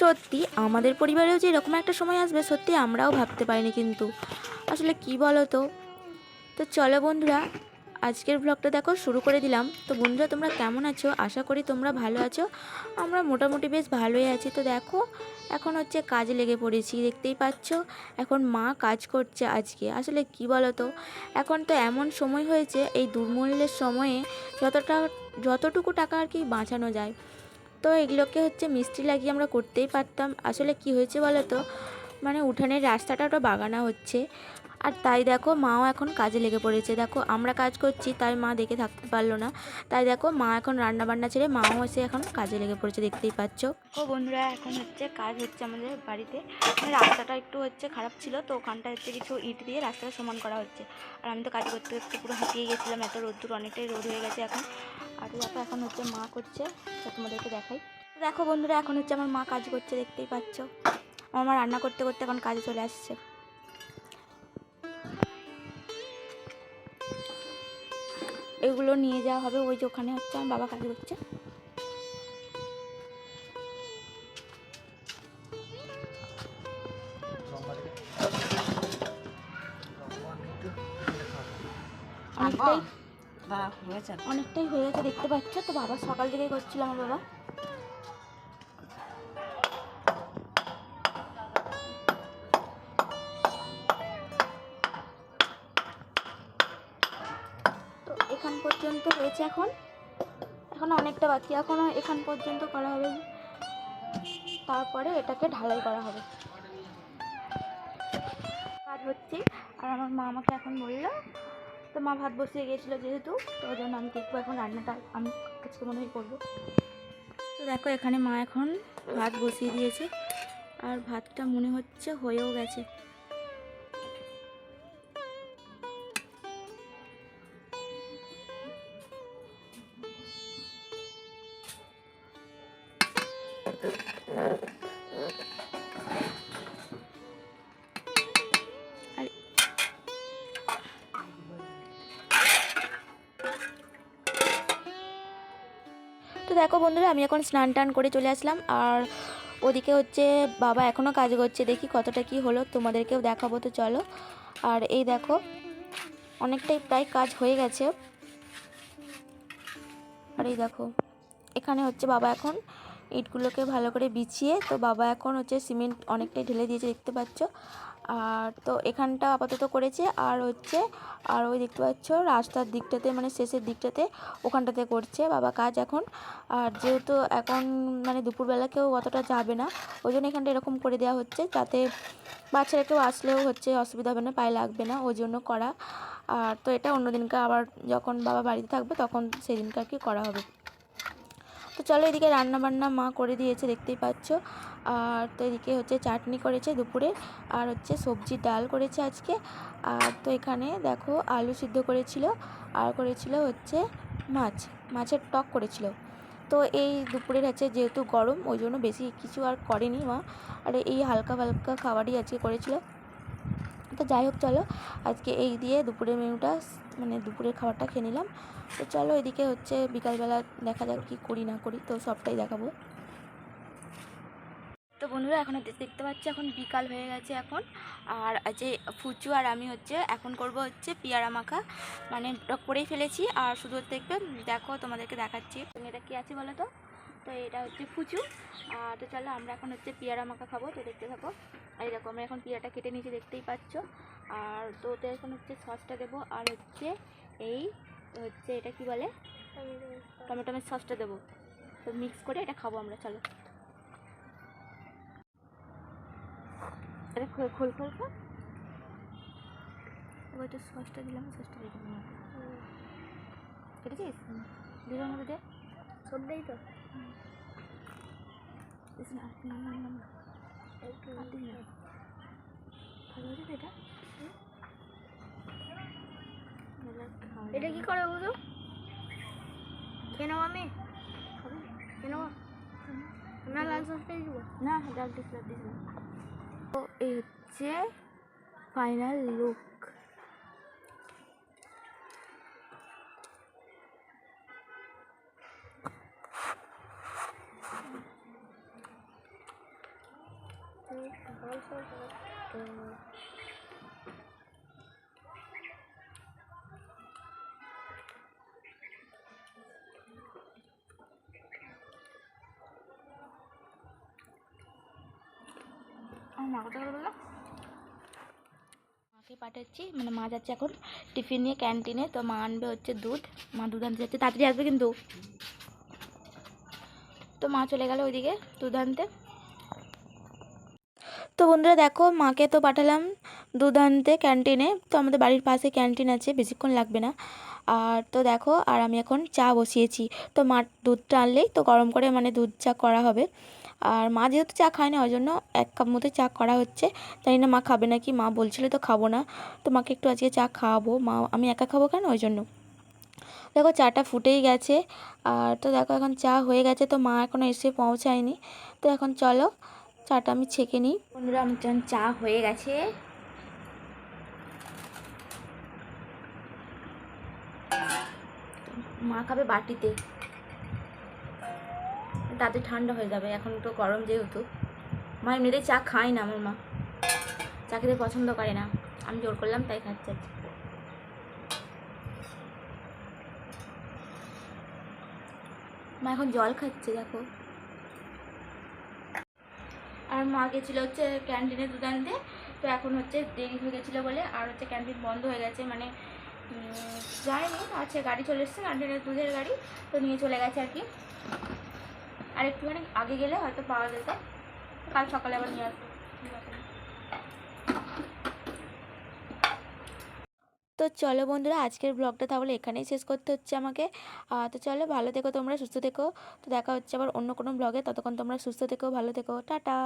সত্যি, আমাদের পরিবারেও যে এরকম একটা সময় আসবে, সত্যি আমরাও ভাবতে পারিনি কিন্তু। আসলে কি বলো তো তো চলো বন্ধুরা, আজকের ব্লগটা দেখো, শুরু করে দিলাম। তো বন্ধুরা, তোমরা কেমন আছো? আশা করি তোমরা ভালো আছো। আমরা মোটামুটি বেশ ভালোই আছি। তো দেখো, এখন হচ্ছে কাজে লেগে পড়েছি, দেখতেই পাচ্ছ? এখন মা কাজ করছে আজকে। আসলে কি বলো তো এখন তো এমন সময় হয়েছে, এই দুর্মূল্যের সময়ে যতটা, যতটুকু টাকা আর কি বাঁচানো যায়। তো এগুলোকে হচ্ছে মিস্ত্রি লাগিয়ে আমরা করতেই পারতাম। আসলে কি হয়েছে বলো তো মানে উঠানের রাস্তাটা ওটা বাগানা হচ্ছে। আর তাই দেখো মাও এখন কাজে লেগে পড়েছে। দেখো আমরা কাজ করছি, তাই মা দেখে থাকতে পারল না। তাই দেখো মা এখন রান্না বান্না ছেড়ে মাও এসে এখন কাজে লেগে পড়েছে, দেখতেই পাচ্ছ। ও বন্ধুরা, এখন হচ্ছে কাজ হচ্ছে আমাদের বাড়িতে। মানে রাস্তাটা একটু হচ্ছে খারাপ ছিল, তো ওখানটা হচ্ছে কিছু ইট দিয়ে রাস্তাটা সমান করা হচ্ছে। আর আমি তো কাজ করতে করতে পুরো হাঁপিয়ে গেছিলাম, এত রোদ্দুর, অনেকটাই রোদ হয়ে গেছে এখন। আর দেখো এখন হচ্ছে মা করছে তো তোমাদেরকে দেখাই। দেখো বন্ধুরা এখন হচ্ছে আমার মা কাজ করছে দেখতেই পাচ্ছ। আমার মা রান্না করতে করতে এখন কাজে চলে আসছে। এগুলো নিয়ে যাওয়া হবে ওই যে ওখানে হচ্ছে আমার বাবা কাজ করছে। অনেকটাই। দাঁড়া হয়েছে। অনেকটাই হয়ে গেছে দেখতে পাচ্ছ তো বাবা, সকাল থেকেই করছিল আমার বাবা। তো এখান পর্যন্ত হয়েছে এখন। এখন অনেকটা বাকি, এখনও এখান পর্যন্ত করা হবে। তারপরে এটাকে ঢালাই করা হবে। কাজ হচ্ছে, আর আমার মা আমাকে এখন বলল তো মা ভাত বসিয়ে গিয়েছিল যেহেতু, তো ওই জন্য আমি দেখব এখন রান্নাটা আমি আজকে মনে হয় করব। তো দেখো, এখানে মা এখন ভাত বসিয়ে দিয়েছে, আর ভাতটা মনে হচ্ছে হয়েও গেছে। আর দেখো বন্ধুরা, আমি এখন স্নান টান করে চলে আসলাম। আর ওদিকে হচ্ছে বাবা এখনও কাজ করছে, দেখি কতটা কি হলো, তোমাদেরকেও দেখাবো তো চলো। আর এই দেখো, অনেকটাই প্রায় কাজ হয়ে গেছে। আর এই দেখো, এখানে হচ্ছে বাবা এখন ইটগুলোকে ভালো করে বিছিয়ে, তো বাবা এখন হচ্ছে সিমেন্ট অনেকটাই ঢেলে দিয়েছে, দেখতে পাচ্ছ? আর তো এখানটা আপাতত করেছে। আর হচ্ছে, আর ওই দেখতে পাচ্ছ রাস্তার দিকটাতে মানে শেষের দিকটাতে ওখানটাতে করছে বাবা কাজ এখন। আর যেহেতু এখন মানে দুপুরবেলা কেউ অতটা যাবে না, ওই জন্য এখানটা এরকম করে দেওয়া হচ্ছে যাতে বাচ্চারা কেউ আসলেও হচ্ছে অসুবিধা হবে না, পায়ে লাগবে না, ওই জন্য করা। আর তো এটা অন্য দিনকে আবার যখন বাবা বাড়িতে থাকবে তখন সেই দিনকে আর কি করা হবে। তো চলো এদিকে রান্না বান্না মা করে দিয়েছে, দেখতেই পাচ্ছ। আর তো এদিকে হচ্ছে চাটনি করেছে দুপুরে, আর হচ্ছে সবজি ডাল করেছে আজকে। আর তো এখানে দেখো আলু সিদ্ধ করেছিল, আর করেছিল হচ্ছে মাছ, মাছের টক করেছিল। তো এই দুপুরের হচ্ছে যেহেতু গরম, ওই জন্য বেশি কিছু আর করেনি মা। আর এই হালকা হালকা খাবারই আজকে করেছিল। তো যাই হোক, চলো আজকে এই দিয়ে দুপুরের মেনুটা মানে দুপুরের খাবারটা খেয়ে নিলাম। তো চলো এদিকে হচ্ছে বিকালবেলা দেখা যাক কী করি না করি, তো সবটাই দেখাবো। তো বন্ধুরা এখন দেখতে পাচ্ছি এখন বিকাল হয়ে গেছে এখন। আর যে ফুচু আর আমি হচ্ছে এখন করব হচ্ছে পেয়ারা মাখা। মানে করেই ফেলেছি আর শুধু দেখবে দেখো তোমাদেরকে দেখাচ্ছি। এটা কি আছে বলো তো? তো এটা হচ্ছে ফুচু। আর তো চলো আমরা এখন হচ্ছে পেয়ারা মাখা খাব তো দেখতে থাকো। এই দেখো আমরা এখন পেয়ারাটা কেটে নিয়েছি দেখতেই পাচ্ছ। আর তো ওতে এখন হচ্ছে সসটা দেবো আর হচ্ছে এই হচ্ছে এটা কি বলে? টমেটোমের সসটা দেবো। তো মিক্স করে এটা খাব আমরা চলো। এটা খোল খোল খোল খোল। ওই তো সসটা দিলাম সসটা দিয়ে দেবো কেটেছিস? দিলাম মধ্যে দে সবটাই তো। আর এটা? এবার এটা কি করে বুঝো? কেন আমি? কেন না লাল সসটাই দিব না ডাল দিস না তো এই হচ্ছে ফাইনাল লুক আমার মা কথা মাকে পাঠাচ্ছি মানে মা যাচ্ছে এখন টিফিন নিয়ে ক্যান্টিনে, তো মা আনবে হচ্ছে দুধ। মা দুধ আনতে যাচ্ছে, তাড়াতাড়ি আসবে কিন্তু। তো মা চলে গেল ওইদিকে দুধ আনতে। তো বন্ধুরা দেখো, মাকে তো পাঠালাম দুধ আনতে ক্যান্টিনে, তো আমাদের বাড়ির পাশে ক্যান্টিন আছে, বেশিক্ষণ লাগবে না। আর তো দেখো, আর আমি এখন চা বসিয়েছি। তো মা দুধটা আনলেই তো গরম করে মানে দুধ চা করা হবে। আর মা যেহেতু চা খায় না ওই জন্য এক কাপ মতো চা করা হচ্ছে। জানি না মা খাবে নাকি, মা বলছিল তো খাব না। তো মাকে একটু আজকে চা খাওয়াবো। মা, আমি একা খাব কেন? ওই জন্য। দেখো, চাটা ফুটেই গেছে। আর তো দেখো, এখন চা হয়ে গেছে, তো মা এখনও এসে পৌঁছায়নি। তো এখন চলো, চাটা আমি ছেঁকে নিই। বন্ধুরা যখন চা হয়ে গেছে। মা খাবে বাটিতে। তাতে ঠান্ডা হয়ে যাবে, এখন তো গরম যেহেতু। মা এমনিতেই চা খায় না আমার মা। চা খেতে পছন্দ করে না। আমি জোর করলাম, তাই খাচ্ছে। মা এখন জল খাচ্ছে, দেখো। আর মা গেছিল হচ্ছে ক্যান্টিনে দুধ আনতে। তো এখন হচ্ছে দেরি হয়ে গেছিল বলে আর হচ্ছে ক্যান্টিন বন্ধ হয়ে গেছে মানে যায়নি। আছে গাড়ি চলে এসছে, ক্যান্টিনের দুধের গাড়ি। তো নিয়ে চলে গেছে আর কি। আর একটুখানি আগে গেলে হয়তো পাওয়া যেত। কাল সকালে আবার নিয়ে আসব। তো চলো বন্ধুরা, আজকের ব্লগটা তাহলে এখানেই শেষ করতে হচ্ছে আমাকে। তো চলো, ভালো থেকো তোমরা, সুস্থ থেকো। তো দেখা হচ্ছে আবার অন্য কোনো ব্লগে ততক্ষণ তোমরা সুস্থ থেকো, ভালো থেকো। টাটা।